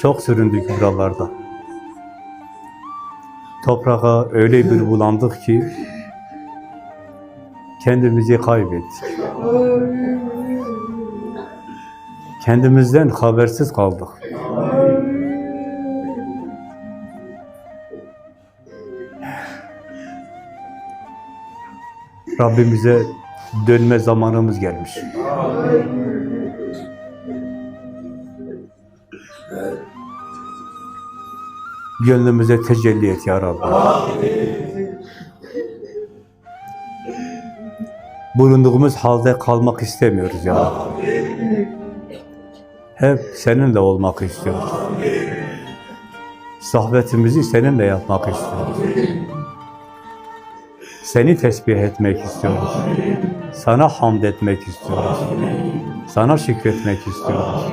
Çok süründük buralarda. Toprağa öyle bir bulandık ki kendimizi kaybettik. Kendimizden habersiz kaldık. Rabbimize dönme zamanımız gelmiş. Gönlümüze tecelli et ya Rabbi. Bulunduğumuz halde kalmak istemiyoruz ya Rabbi. Hep seninle olmak istiyoruz. Sohbetimizi seninle yapmak istiyoruz. Seni tesbih etmek istiyoruz. Sana hamd etmek istiyoruz. Sana şükretmek istiyoruz.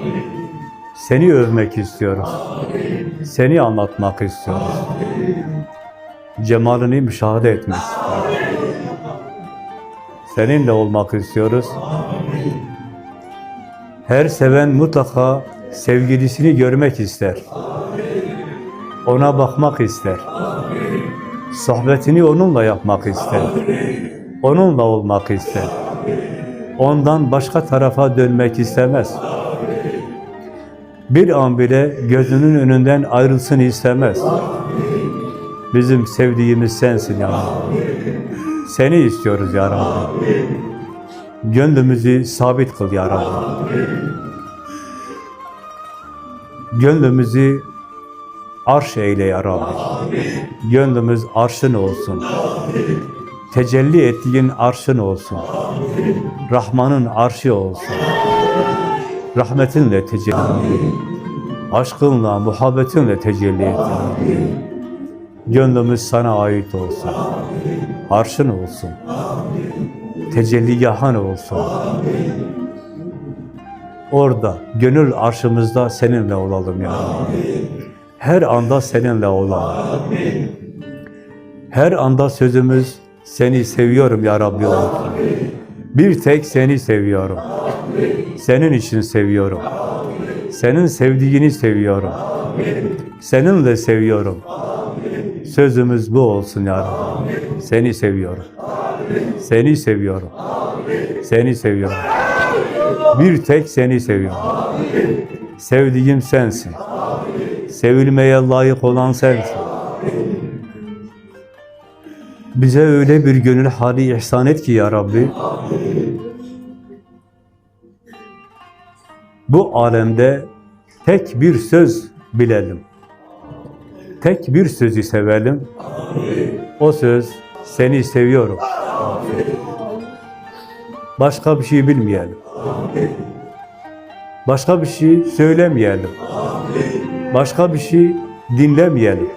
Seni övmek istiyoruz. Seni anlatmak istiyoruz. Cemalini müşahede etmek. Seninle olmak istiyoruz. Her seven mutlaka sevgilisini görmek ister. Ona bakmak ister. Sohbetini onunla yapmak ister. Onunla olmak ister. Ondan başka tarafa dönmek istemez. Bir an bile gözünün önünden ayrılsın istemez. Bizim sevdiğimiz sensin ya Rabbi. Seni istiyoruz ya Rabbi. Gönlümüzü sabit kıl ya Rabbi. Gönlümüzü arş eyle ya Rabbi. Gönlümüz arşın olsun. Tecelli ettiğin arşın olsun. Rahman'ın arşı olsun. Rahmetinle tecelli. Aşkınla, muhabbetinle tecelli et. Gönlümüz sana ait olsun. Arşın olsun. Tecelligahan olsun. Orada, gönül arşımızda seninle olalım ya. Her anda seninle olalım. Her anda sözümüz seni seviyorum ya Rabbi olsun. Bir tek seni seviyorum. Senin için seviyorum. Senin sevdiğini seviyorum. Seninle seviyorum. Sözümüz bu olsun ya Rabbi. Seni seviyorum. Seni seviyorum. Seni seviyorum. Bir tek seni seviyorum. Sevdiğim sensin. Sevilmeye layık olan sensin. Bize öyle bir gönül hali ihsan et ki ya Rabbi. Bu alemde tek bir söz bilelim. Tek bir sözü sevelim. O söz seni seviyorum. Başka bir şey bilmeyelim. Başka bir şey söylemeyelim. Başka bir şey dinlemeyelim.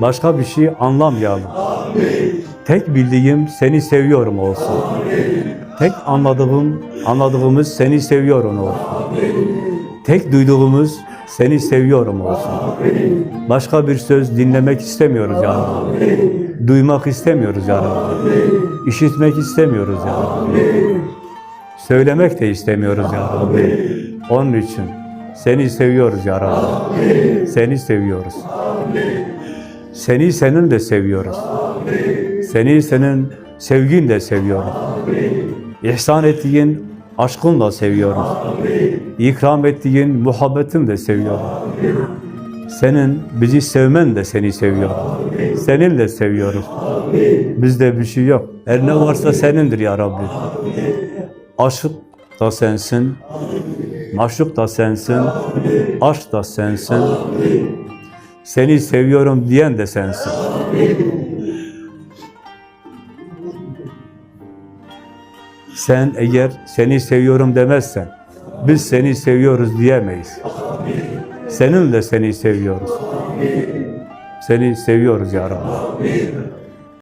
Başka bir şey anlamayalım. Tek bildiğim seni seviyorum olsun. Tek anladığım, anladığımız seni seviyorum olsun. Tek duyduğumuz seni seviyorum olsun. Başka bir söz dinlemek istemiyoruz ya Rabbi. Duymak istemiyoruz ya Rabbi. İşitmek istemiyoruz ya Rabbi. Söylemek de istemiyoruz ya Rabbi. Onun için seni seviyoruz ya Rabbi. Seni seviyoruz. Seni senin de seviyoruz. Seni senin sevginle seviyoruz. İhsan ettiğin aşkınla seviyoruz. İkram ettiğin muhabbetinle seviyoruz. Senin bizi sevmen de seni seviyor. Seninle seviyoruz. Bizde bir şey yok. Her ne varsa senindir ya Rabbi. Aşık da sensin. Maşuk da sensin. Aşk da sensin. Seni seviyorum diyen de sensin. Sen eğer seni seviyorum demezsen, biz seni seviyoruz diyemeyiz. Seninle seni seviyoruz. Seni seviyoruz ya Rabbi.